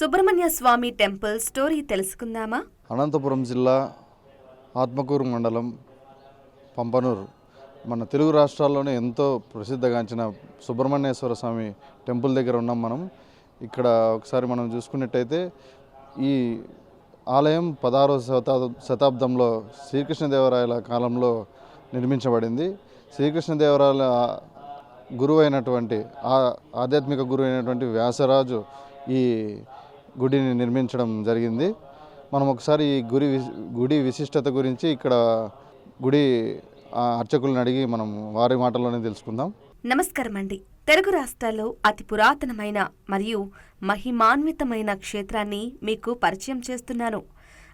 సుబ్రహ్మణ్య స్వామి temple story తెలుసుకుందామా? అనంతపురం జిల్లా ఆత్మకూరు మండలం పంపనూరు. మన తెలుగు రాష్ట్రాల్లోనే ఎంతో ప్రసిద్ధగాంచిన సుబ్రహ్మణ్యేశ్వర స్వామి టెంపుల్ దగ్గర ఉన్నాం మనం. ఇక్కడ ఒకసారి మనం చూసుకున్నట్టయితే ఈ ఆలయం పదహారవ శతాబ్ద శతాబ్దంలో శ్రీకృష్ణదేవరాయల కాలంలో నిర్మించబడింది. శ్రీకృష్ణదేవరాయల గురువైనటువంటి ఆ ఆధ్యాత్మిక గురువైనటువంటి వ్యాసరాజు ఈ గుడిని నిర్మించడం జరిగింది. మనం ఒకసారి ఈ గుడి గుడి విశిష్టత గురించి ఇక్కడ గుడి అర్చకులను అడిగి మనం వారి మాటల్లోనే తెలుసుకుందాం. నమస్కారం అండి తెలుగు రాష్ట్రాల్లో అతి పురాతనమైన మరియు మహిమాన్వితమైన క్షేత్రాన్ని మీకు పరిచయం చేస్తున్నాను.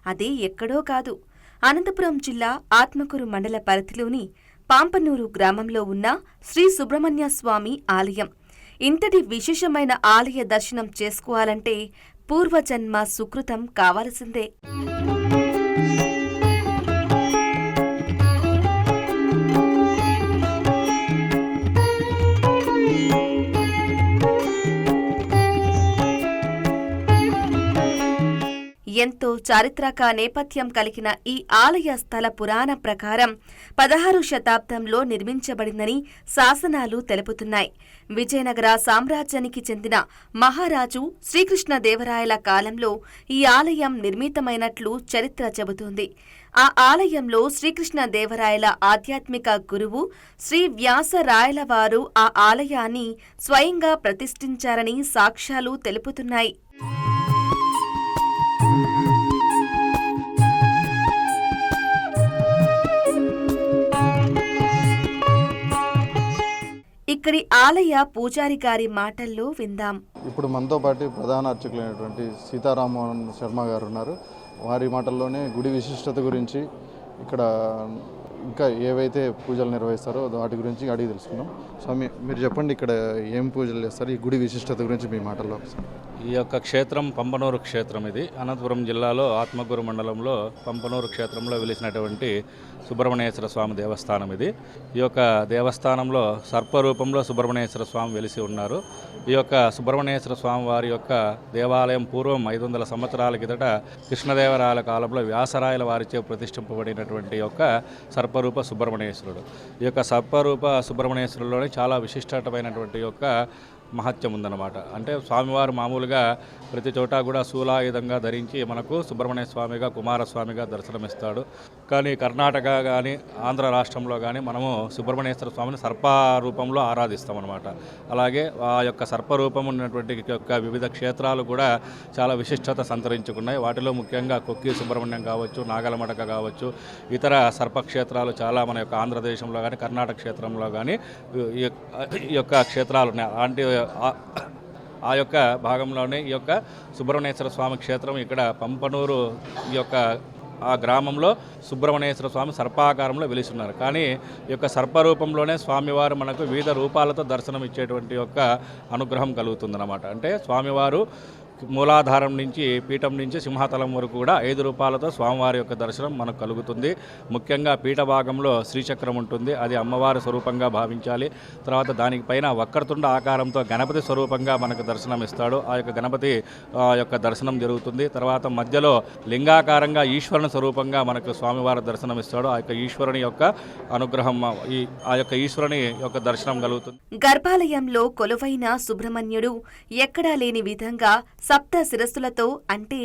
అది ఎక్కడో కాదు. అనంతపురం జిల్లా ఆత్మకూరు మండల పరిధిలోని పాంపనూరు గ్రామంలో ఉన్న శ్రీ సుబ్రహ్మణ్య స్వామి ఆలయం. ఇంతటి విశేషమైన ఆలయ దర్శనం చేసుకోవాలంటే పూర్వజన్మ సుకృతం కావలసిందే. ఎంతో చారిత్రక నేపథ్యం కలిగిన ఈ ఆలయ స్థల పురాణ ప్రకారం పదహారు శతాబ్దంలో నిర్మించబడిందని శాసనాలు తెలుపుతున్నాయి. విజయనగర సామ్రాజ్యానికి చెందిన మహారాజు శ్రీకృష్ణదేవరాయల కాలంలో ఈ ఆలయం నిర్మితమైనట్లు చరిత్ర చెబుతోంది. ఆ ఆలయంలో శ్రీకృష్ణదేవరాయల ఆధ్యాత్మిక గురువు శ్రీ వ్యాసరాయల వారు ఆ ఆలయాన్ని స్వయంగా ప్రతిష్ఠించారని సాక్ష్యాలు తెలుపుతున్నాయి. ఇక్కడి ఆలయ పూజారి గారి మాటల్లో విందాం. ఇప్పుడు మనతో పాటు ప్రధాన అర్చకులైనటువంటి సీతారామోహన్ శర్మ గారు ఉన్నారు. వారి మాటల్లోనే గుడి విశిష్టత గురించి ఇక్కడ ఇంకా ఏవైతే పూజలు నిర్వహిస్తారో వాటి గురించి అడిగి తెలుసుకుందాం. స్వామి మీరు చెప్పండి ఇక్కడ ఏం పూజలు చేస్తారు ఈ గుడి విశిష్టత గురించి మీ మాటల్లో. ఒకసారి. ఈ యొక్క క్షేత్రం పంపనూరు క్షేత్రం ఇది. అనంతపురం జిల్లాలో ఆత్మగురు మండలంలో పంపనూరు క్షేత్రంలో వెలిసినటువంటి సుబ్రహ్మణ్యేశ్వర స్వామి దేవస్థానం ఇది. ఈ యొక్క దేవస్థానంలో సర్పరూపంలో సుబ్రహ్మణ్యేశ్వర స్వామి వెలిసి ఉన్నారు. ఈ యొక్క సుబ్రహ్మణ్యేశ్వర స్వామి వారి యొక్క దేవాలయం పూర్వం ఐదు వందల సంవత్సరాల కిందట కృష్ణదేవరాయల కాలంలో వ్యాసరాయల వారిచే ప్రతిష్ఠింపబడినటువంటి యొక్క సర్పరూప సుబ్రహ్మణ్యేశ్వరుడు. ఈ యొక్క సర్పరూప సుబ్రహ్మణ్యేశ్వరులోనే చాలా విశిష్టమైనటువంటి యొక్క మహత్యం ఉందన్నమాట. అంటే స్వామివారు మామూలుగా ప్రతి చోట కూడా శూలాయుధంగా ధరించి మనకు సుబ్రహ్మణ్య స్వామిగా కుమారస్వామిగా దర్శనమిస్తాడు. కానీ కర్ణాటక కానీ ఆంధ్ర రాష్ట్రంలో కానీ మనము సుబ్రహ్మణ్యేశ్వర స్వామిని సర్ప రూపంలో ఆరాధిస్తాం అనమాట అలాగే ఆ యొక్క సర్పరూపం ఉన్నటువంటి యొక్క వివిధ క్షేత్రాలు కూడా చాలా విశిష్టత సంతరించుకున్నాయి. వాటిలో ముఖ్యంగా కొక్కి సుబ్రహ్మణ్యం కావచ్చు నాగలమడక కావచ్చు ఇతర సర్పక్షేత్రాలు చాలా మన యొక్క ఆంధ్రదేశంలో కానీ కర్ణాటక క్షేత్రంలో కానీ ఈ యొక్క- ఈ యొక్క క్షేత్రాలు ఉన్నాయి. అలాంటి ఆ- యొక్క భాగంలోనే ఈ యొక్క సుబ్రహ్మణ్యేశ్వర స్వామి క్షేత్రం ఇక్కడ పంపనూరు ఈ యొక్క ఆ గ్రామంలో సుబ్రహ్మణ్యేశ్వర స్వామి సర్పాకారంలో వెలిస్తున్నారు కానీ ఈ యొక్క సర్పరూపంలోనే స్వామివారు మనకు వివిధ రూపాలతో దర్శనం ఇచ్చేటువంటి యొక్క అనుగ్రహం కలుగుతుందన్నమాట. అంటే స్వామివారు మూలాధారం నుంచి పీఠం నుంచి సింహాతలం వరకు కూడా ఐదు రూపాలతో స్వామివారి యొక్క దర్శనం మనకు కలుగుతుంది. ముఖ్యంగా పీఠ భాగంలో శ్రీచక్రం ఉంటుంది. అది అమ్మవారి స్వరూపంగా భావించాలి. తర్వాత దానిపైన వక్రతుండ ఆకారంతో గణపతి స్వరూపంగా మనకు దర్శనం ఇస్తాడు. ఆ యొక్క గణపతి ఆ యొక్క దర్శనం జరుగుతుంది. తర్వాత మధ్యలో లింగాకారంగా ఈశ్వరుని స్వరూపంగా మనకు స్వామివారి దర్శనం ఇస్తాడు. ఆ యొక్క ఈశ్వరుని యొక్క అనుగ్రహం ఈ ఆ యొక్క ఈశ్వరుని యొక్క దర్శనం కలుగుతుంది. గర్భాలయంలో కొలువైన సుబ్రహ్మణ్యుడు ఎక్కడా లేని విధంగా సప్త శిరస్సులతో అంటే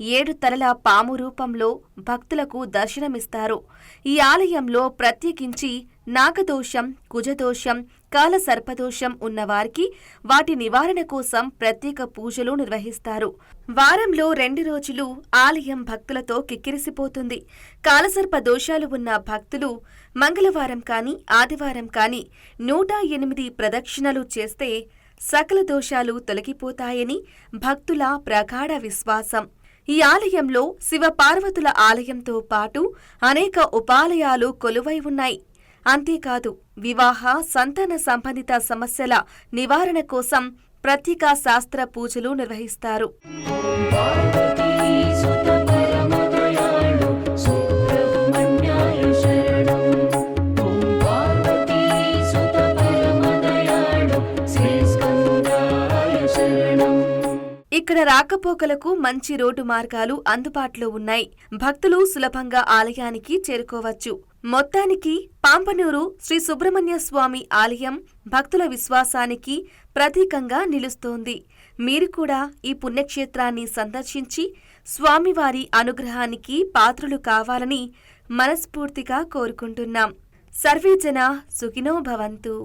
ఏడు తలల పాము రూపంలో భక్తులకు దర్శనమిస్తారు. ఈ ఆలయంలో ప్రత్యేకించి నాగదోషం కుజదోషం కాలసర్పదోషం ఉన్నవారికి వాటి నివారణ కోసం ప్రత్యేక పూజలు నిర్వహిస్తారు. వారంలో రెండు రోజులు ఆలయం భక్తులతో కిక్కిరిసిపోతుంది. కాలసర్ప దోషాలు ఉన్న భక్తులు మంగళవారం కాని ఆదివారం కాని నూట ఎనిమిది ప్రదక్షిణలు చేస్తే సకల దోషాలు తొలగిపోతాయని భక్తుల ప్రగాఢ విశ్వాసం. ఈ ఆలయంలో శివపార్వతుల ఆలయంతో పాటు అనేక ఉపాలయాలు కొలువై ఉన్నాయి. అంతేకాదు వివాహ సంతాన సంబంధిత సమస్యల నివారణ కోసం ప్రత్యేక శాస్త్ర పూజలు నిర్వహిస్తారు. ఇక్కడ రాకపోకలకు మంచి రోడ్డు మార్గాలు అందుబాటులో ఉన్నాయి. భక్తులు సులభంగా ఆలయానికి చేరుకోవచ్చు. మొత్తానికి పాంపనూరు శ్రీ సుబ్రహ్మణ్య స్వామి ఆలయం భక్తుల విశ్వాసానికి ప్రతీకంగా నిలుస్తోంది. మీరు కూడా ఈ పుణ్యక్షేత్రాన్ని సందర్శించి స్వామివారి అనుగ్రహానికి పాత్రులు కావాలని మనస్ఫూర్తిగా కోరుకుంటున్నాం. సర్వేజన సుఖినో భవంతు.